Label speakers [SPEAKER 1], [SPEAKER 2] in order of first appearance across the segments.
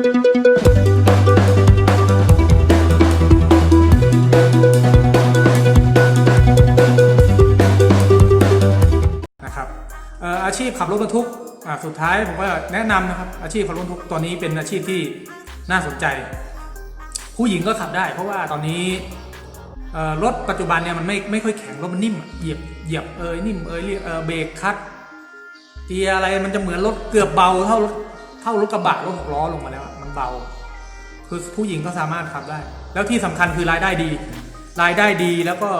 [SPEAKER 1] นะครับอาชีพขับรถบรรทุกสุดท้ายผมก็แนะนำนะครับอาชีพขับรถบรรทุกตอนนี้เป็นอาชีพที่น่าสนใจ ผู้หญิงก็ขับได้ เพราะว่าตอนนี้รถปัจจุบันเนี่ยมันไม่ไม่ค่อยแข็งรถมันนิ่มเหยียบเหยียบเอยนิ่มเอยเรียกเบรกคัดเกียร์อะไรมันจะเหมือนรถเกือบเบาเท่ารถ เท่ารถกระบะรถหกล้อลงมาแล้วมันเบา คือผู้หญิงก็สามารถขับได้ แล้วที่สำคัญคือรายได้ดี รายได้ดีแล้วก็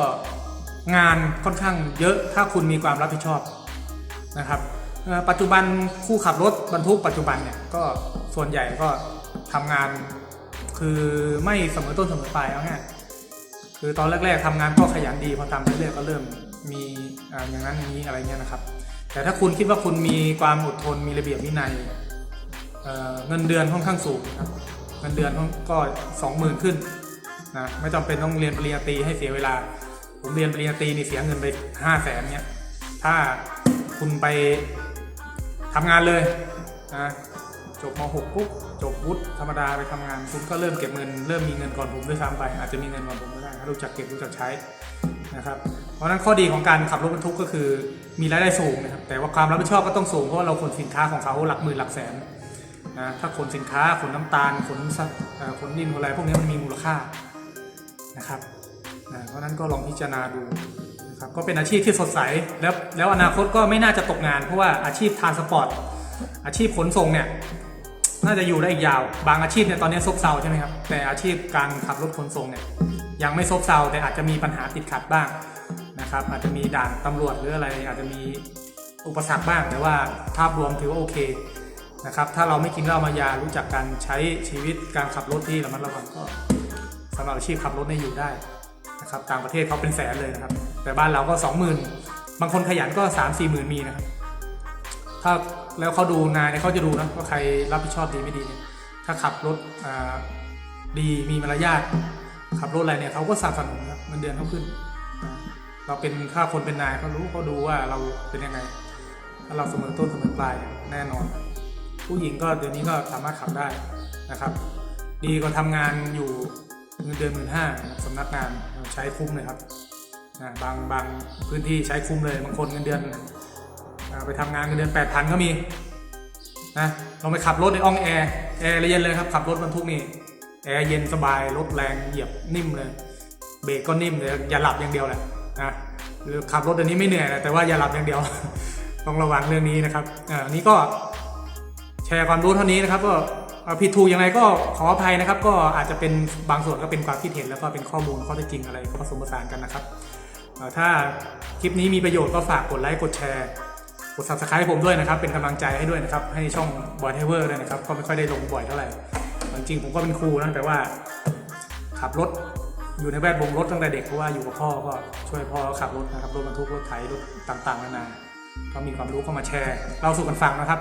[SPEAKER 1] งานค่อนข้างเยอะถ้าคุณมีความรับผิดชอบนะครับปัจจุบันผู้ขับรถบรรทุกปัจจุบันเนี่ยก็ส่วนใหญ่ก็ทำงานคือไม่เสมอต้นเสมอปลายเอาง่ายคือตอนแรกๆทำงานก็ขยันดีพอทำไปเรื่อยๆก็เริ่มมีอ่าอย่างนั้นอย่างนี้อะไรเงี้ยนะครับ แต่ถ้าคุณคิดว่าคุณมีความอดทนมีระเบียบวินัย เงินเดือนค่อนข้างสูงครับเงินเดือนก็สองหมื่นขึ้นนะไม่จำเป็นต้องเรียนปริญญาตรีให้เสียเวลา ผมเรียนปริญญาตรีนี่เสียเงินไปห้าแสนเนี่ยถ้าคุณไปทำงานเลยนะจบม .6 ปุ๊บจบวุฒิธรรมดาไปทำงานคุณก็เริ่มเก็บเงินเริ่มมีเงินก่อนผมด้วยซ้ำไป อาจจะมีเงินก่อนผมก็ได้ถ้ารู้จักเก็บรู้จักใช้นะครับเพราะฉะนั้นข้อดีของการขับรถบรรทุกก็คือมีรายได้สูงนะครับแต่ว่าความรับผิดชอบก็ต้องสูงเพราะว่าเราขนสินค้าของเขาหลักหมื่นหลักแสน นะถ้าขนสินค้าขนน้ำตาลขนขนดินขนอะไรพวกนี้มันมีมูลค่านะครับนะเพราะนั้นก็ลองพิจารณาดูนะครับก็เป็นอาชีพที่สดใสแล้วแล้วอนาคตก็ไม่น่าจะตกงาน เพราะว่าอาชีพทานสปอร์ตอาชีพขนส่งเนี่ยน่าจะอยู่ได้อีกยาว บางอาชีพเนี่ยตอนนี้ซบเซาใช่ไหมครับแต่อาชีพการขับรถขนส่งเนี่ยยังไม่ซบเซาแต่อาจจะมีปัญหาติดขัดบ้างนะครับอาจจะมีด่านตำรวจหรืออะไรอาจจะมีอุปสรรคบ้างแต่ว่าภาพรวมถือว่าโอเค นะครับ ถ้าเราไม่กินเหล้ามายารู้จักการใช้ชีวิตการขับรถที่ระมัดระวังก็สำหรับอาชีพขับรถเนี่ยอยู่ได้นะครับต่างประเทศเขาเป็นแสนเลยนะครับ แต่บ้านเราก็สองหมื่นบางคนขยันก็สามสี่หมื่นมีนะครับ ถ้าแล้วเขาดูนายเนี่ยเขาจะดูนะว่าใครรับผิดชอบดีไม่ดีเนี่ยถ้าขับรถดีมีมารยาทขับรถอะไรเนี่ยเขาก็สนับสนุนครับเงินเดือนเขาขึ้น เราเป็นค่าคนเป็นนายเขารู้เขาดูว่าเราเป็นยังไง ถ้าเราเสมอต้นเสมอปลายแน่นอน ผู้หญิงก็เดี๋ยวนี้ก็สามารถขับได้นะครับ ดีกว่าทำงานอยู่เงินเดือนหมื่นห้าสำนักงานใช้คุ้มเลยครับนะบางบางพื้นที่ใช้คุ้มเลยบางคนเงินเดือนไปทำงานเงินเดือนแปดพันก็มีนะลองไปขับรถในอ่องแอร์แอร์เย็นเลยครับขับรถบรรทุกนี่แอร์เย็นสบายรถแรงเหยียบนิ่มเลย เบรกก็นิ่มเลยอย่าหลับอย่างเดียวแหละนะหรือขับรถเดี๋ยวนี้ไม่เหนื่อยนะแต่ว่าอย่าหลับอย่างเดียว ต้องระวังเรื่องนี้นะครับอ่านี่ก็ ชร์ความรู้เท่านี้นะครับก็ผิดถูกยังไงก็ขออภัยนะครับ ก็อาจจะเป็นบางส่วนก็เป็นความคิดเห็นแล้วก็เป็นข้อมูลข้อเท็จจริงอะไรก็ผสมผสานกันนะครับถ้าคลิปนี้มีประโยชน์ก็ฝากกดไลค์กดแชร์กด subscribe ผมด้วยนะครับ เป็นกำลังใจให้ด้วยนะครับ ให้ช่องบอยเทเวอร์ด้วยนะครับ ก็ไม่ค่อยได้ลงบ่อยเท่าไหร่จริงๆผมก็เป็นครูนะแต่ว่า ขับรถอยู่ในแวดวงรถตั้งแต่เด็กเพราะว่าอยู่กับพ่อก็ช่วยพ่อขับรถนะครับรถบรรทุกรถไถรถต่างๆนานาก็มีความรู้เข้ามาแชร์เราสู่กันฟังนะครับ